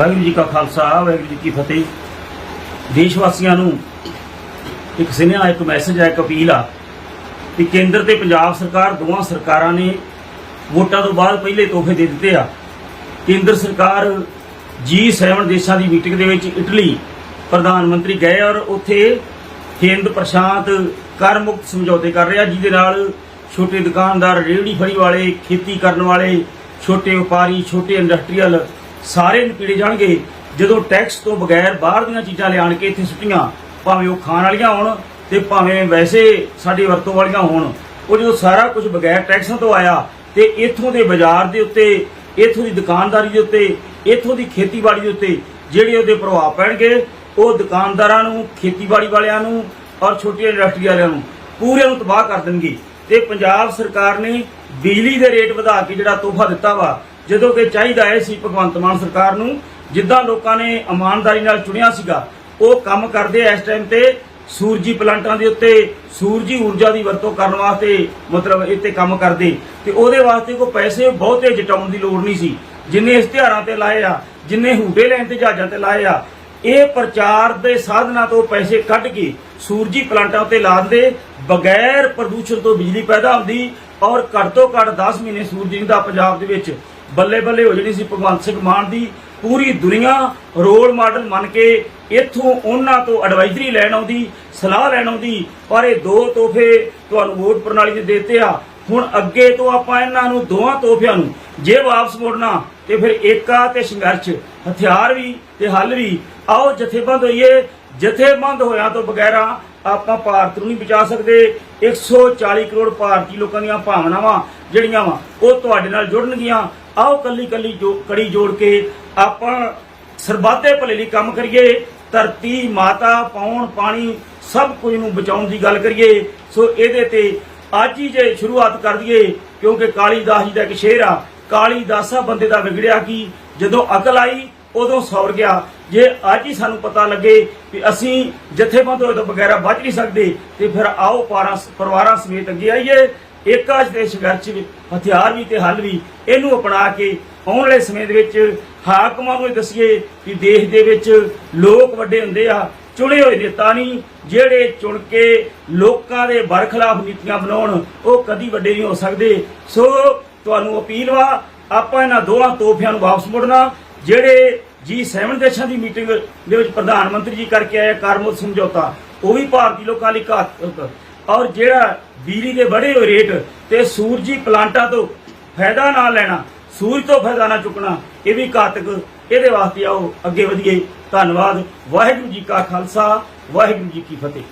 ਵਾਹਿਗੁਰੂ ਜੀ ਕਾ ਖਾਲਸਾ, ਵਾਹਿਗੁਰੂ ਜੀ ਕੀ ਫਤਿਹ। ਦੇਸ਼ ਵਾਸੀਆਂ ਨੂੰ ਇੱਕ ਸੁਨੇਹਾ, ਇੱਕ ਮੈਸੇਜ ਹੈ ਇੱਕ ਅਪੀਲ ਆ ਕਿ ਕੇਂਦਰ ਤੇ ਪੰਜਾਬ ਸਰਕਾਰ, ਦੋਵਾਂ ਸਰਕਾਰਾਂ ਨੇ ਵੋਟਾਂ ਤੋਂ ਬਾਅਦ ਪਹਿਲੇ ਤੋਹਫੇ ਦੇ ਦਿੱਤੇ ਆ। ਕੇਂਦਰ ਸਰਕਾਰ G7 ਦੇਸ਼ਾਂ ਦੀ ਮੀਟਿੰਗ ਦੇ ਵਿੱਚ ਇਟਲੀ ਪ੍ਰਧਾਨ ਮੰਤਰੀ ਗਏ ਔਰ ਉੱਥੇ ਹਿੰਦ ਪ੍ਰਸ਼ਾਂਤ ਕਰ ਮੁਕਤ ਸਮਝੌਤੇ ਕਰ ਰਿਹਾ, ਜਿਹਦੇ ਨਾਲ ਛੋਟੇ ਦੁਕਾਨਦਾਰ, ਰੇਹੜੀ ਫੜੀ ਵਾਲੇ, ਖੇਤੀ ਕਰਨ ਵਾਲੇ, ਛੋਟੇ ਵਪਾਰੀ, ਛੋਟੇ ਇੰਡਸਟਰੀਅਲ ਸਾਰੇ ਨਿਪੀੜੇ ਜਾਣਗੇ ਜਦੋਂ ਟੈਕਸ ਤੋਂ ਬਗੈਰ ਬਾਹਰ ਦੀਆਂ ਚੀਜ਼ਾਂ ਲਿਆਣ ਕੇ ਇੱਥੇ ਸੁੱਟੀਆਂ, ਭਾਵੇਂ ਉਹ ਖਾਣ ਵਾਲੀਆਂ ਹੋਣ ਤੇ ਭਾਵੇਂ ਵੈਸੇ ਸਾਡੀ ਵਰਤੋਂ ਵਾਲੀਆਂ ਹੋਣ, ਉਹ ਜਦੋਂ ਸਾਰਾ ਕੁਝ ਬਗੈਰ ਟੈਕਸਾਂ ਤੋਂ ਆਇਆ ਤੇ ਇੱਥੋਂ ਦੇ ਬਾਜ਼ਾਰ ਦੇ ਉੱਤੇ, ਇੱਥੋਂ ਦੀ ਦੁਕਾਨਦਾਰੀ ਦੇ ਉੱਤੇ, ਇੱਥੋਂ ਦੀ ਖੇਤੀਬਾੜੀ ਦੇ ਉੱਤੇ ਜਿਹੜੇ ਉਹਦੇ ਪ੍ਰਭਾਵ ਪੈਣਗੇ, ਉਹ ਦੁਕਾਨਦਾਰਾਂ ਨੂੰ, ਖੇਤੀਬਾੜੀ ਵਾਲਿਆਂ ਨੂੰ ਔਰ ਛੋਟੀਆਂ ਇੰਡਸਟਰੀ ਵਾਲਿਆਂ ਨੂੰ ਪੂਰੇ ਨੂੰ ਤਬਾਹ ਕਰ ਦੇਣਗੇ ਤੇ ਪੰਜਾਬ ਸਰਕਾਰ ਨੇ ਬਿਜਲੀ ਦੇ ਰੇਟ ਵਧਾ ਕੇ ਜਿਹੜਾ ਤੋਹਫਾ ਦਿੱਤਾ ਵਾ ਜਦੋਂ ਕਿ ਚਾਹੀਦਾ ਹੈ ਸੀ ਭਗਵੰਤ ਮਾਨ ਸਰਕਾਰ ਨੂੰ, ਜਿੱਦਾਂ ਲੋਕਾਂ ਨੇ ਇਮਾਨਦਾਰੀ ਨਾਲ ਚੁਣਿਆ ਸੀਗਾ, ਉਹ ਕੰਮ ਕਰਦੇ ਇਸ ਟਾਈਮ ਤੇ ਸੂਰਜੀ ਪਲਾਂਟਾਂ ਦੇ ਉੱਤੇ, ਸੂਰਜੀ ਊਰਜਾ ਦੀ ਵਰਤੋਂ ਕਰਨ ਵਾਸਤੇ ਮਤਲਬ ਇੱਥੇ ਕੰਮ ਕਰਦੇ। ਤੇ ਉਹਦੇ ਵਾਸਤੇ ਕੋਈ ਪੈਸੇ ਬਹੁਤੇ ਜਟਾਉਣ ਦੀ ਲੋੜ ਨਹੀਂ ਸੀ। ਜਿੰਨੇ ਇਸ਼ਤਿਹਾਰਾਂ ਤੇ ਲਾਏ ਆ, ਜਿੰਨੇ ਹੂਟੇ ਲੈਣ ਤੇ ਜਹਾਜ਼ਾਂ ਤੇ ਲਾਏ ਆ, ਇਹ ਪ੍ਰਚਾਰ ਦੇ ਸਾਧਨਾਂ ਤੋਂ ਪੈਸੇ ਕੱਢ ਕੇ ਸੂਰਜੀ ਪਲਾਂਟਾਂ ਉੱਤੇ ਲਾ ਦਿੰਦੇ, ਬਗੈਰ ਪ੍ਰਦੂਸ਼ਣ ਤੋਂ ਬਿਜਲੀ ਪੈਦਾ ਹੁੰਦੀ ਔਰ ਘੱਟ ਤੋਂ ਘੱਟ 10 ਮਹੀਨੇ ਸੂਰਜ ਦਾ ਪੰਜਾਬ ਦੇ ਵਿੱਚ। ਬੱਲੇ ਬੱਲੇ ਹੋ ਜਣੀ ਸੀ ਭਗਵੰਤ ਸਿੰਘ ਮਾਨ ਦੀ। ਪੂਰੀ ਦੁਨੀਆ ਰੋਲ ਮਾਡਲ ਮੰਨ ਕੇ ਇੱਥੋਂ ਉਹਨਾਂ ਤੋਂ ਐਡਵਾਈਜ਼ਰੀ ਲੈਣ ਆਉਂਦੀ, ਸਲਾਹ ਲੈਣ ਆਉਂਦੀ, ਪਰ ਇਹ ਦੋ ਤੋਹਫੇ ਤੁਹਾਨੂੰ ਵੋਟ ਪ੍ਰਣਾਲੀ ਦੇ ਦਿੱਤੇ ਆ। ਹੁਣ ਅੱਗੇ ਤੋਂ ਆਪਾਂ ਇਹਨਾਂ ਨੂੰ ਦੋਵਾਂ ਤੋਹਫਿਆਂ ਨੂੰ ਜੇ ਵਾਪਸ ਮੋੜਨਾ, ਤੇ ਫਿਰ ਏਕਾ ਤੇ ਸੰਘਰਸ਼, ਹਥਿਆਰ ਵੀ ਤੇ ਹੱਲ ਵੀ। ਆਓ ਜਥੇਬੰਦ ਹੋਈਏ। ਜਥੇਬੰਦ ਹੋਇਆ ਤੋਂ ਬਗੈਰਾ ਆਪਾਂ ਭਾਰਤ ਨੂੰ ਨਹੀਂ ਬਚਾ ਸਕਦੇ। 140 ਕਰੋੜ ਭਾਰਤੀ ਲੋਕਾਂ ਦੀਆਂ ਭਾਵਨਾਵਾਂ ਜਿਹੜੀਆਂ ਵਾ, ਉਹ ਤੁਹਾਡੇ ਨਾਲ ਜੁੜਨਗੀਆਂ। ਆਓ ਕੱਲੀ ਕੱਲੀ ਜੋ ਕੜੀ ਜੋੜ ਕੇ ਆਪਾਂ ਸਰਬਾਤੇ ਭਲੇ ਲਈ ਕੰਮ ਕਰੀਏ, ਧਰਤੀ, ਮਾਤਾ, ਪੌਣ, ਪਾਣੀ, ਸਭ ਕੁਝ ਨੂੰ ਬਚਾਉਣ ਦੀ ਗੱਲ ਕਰੀਏ। ਸੋ ਇਹਦੇ ਤੇ ਅੱਜ ਹੀ ਜੇ ਸ਼ੁਰੂਆਤ ਕਰ ਦਈਏ, ਕਿਉਂਕਿ ਕਾਲੀਦਾਸ ਜੀ ਦਾ ਇੱਕ ਸ਼ੇਰ ਆ, ਕਾਲੀਦਾਸਾ ਬੰਦੇ ਦਾ ਵਿਗੜਿਆ ਕੀ? ਜਦੋਂ ਅਕਲ ਆਈ, ਉਦੋਂ ਸੌਰ ਗਿਆ। ਜੇ ਅੱਜ ਹੀ ਸਾਨੂੰ ਪਤਾ ਲੱਗੇ ਕਿ ਅਸੀਂ ਜਥੇਬੰਦ ਹੋਏ ਤੋਂ ਬਗੈਰਾ ਬਚ ਨਹੀਂ ਸਕਦੇ, ਤੇ ਫਿਰ ਆਓ ਪਾਰਾਂ ਪਰਿਵਾਰਾਂ ਸਮੇਤ ਅੱਗੇ ਆਈਏ। ਏਕਾ ਦੇ ਸੰਘਰਸ਼ ਵਿੱਚ ਹਥਿਆਰ ਵੀ ਤੇ ਹੱਲ ਵੀ ਇਹਨੂੰ ਅਪਣਾ ਕੇ ਆਉਣ ਵਾਲੇ ਸਮੇਂ ਦੇ ਵਿੱਚ ਹਾਕਮਾਂ ਨੂੰ ਦੱਸੀਏ ਕਿ ਦੇਸ਼ ਦੇ ਵਿੱਚ ਲੋਕ ਵੱਡੇ ਹੁੰਦੇ ਆ, ਚੁਣੇ ਹੋਏ ਨੇਤਾ ਨਹੀਂ, ਜਿਹੜੇ ਚੁਣ ਕੇ ਲੋਕਾਂ ਦੇ ਬਰਖਲਾਫ ਨੀਤੀਆਂ ਬਣਾਉਣ, ਉਹ ਕਦੀ ਵੱਡੇ ਨਹੀਂ ਹੋ ਸਕਦੇ। ਸੋ ਤੁਹਾਨੂੰ ਅਪੀਲ ਵਾ, ਆਪਾਂ ਇਹਨਾਂ ਦੋਹਾਂ ਤੋਹਫਿਆਂ ਨੂੰ ਵਾਪਸ ਮੁੜਨਾ। ਜਿਹੜੇ ਜੀ G7 ਦੇਸ਼ਾਂ ਦੀ ਮੀਟਿੰਗ ਦੇ ਵਿੱਚ ਪ੍ਰਧਾਨ ਮੰਤਰੀ ਜੀ ਕਰਕੇ ਆਏ ਕਰਮੁਕਤ ਸਮਝੌਤਾ ਉਹ ਵੀ ਭਾਰਤੀ ਲੋਕਾਂ ਲਈ ਘਾਤਕ ਔਰ ਜਿਹੜਾ ਬਿਜਲੀ ਦੇ ਬੜੇ ਹੋਏ ਰੇਟ ਤੇ ਸੂਰਜੀ ਪਲਾਂਟਾਂ ਤੋਂ ਫਾਇਦਾ ਨਾ ਲੈਣਾ, ਸੂਰਜ ਤੋਂ ਫਾਇਦਾ ਨਾ ਚੁੱਕਣਾ, ਇਹ ਵੀ ਘਾਤਕ ਇਹਦੇ ਵਾਸਤੇ ਆਓ, ਅੱਗੇ ਵਧੀਏ। ਧੰਨਵਾਦ। ਵਾਹਿਗੁਰੂ ਜੀ ਕਾ ਖਾਲਸਾ, ਵਾਹਿਗੁਰੂ ਜੀ ਕੀ ਫਤਿਹ।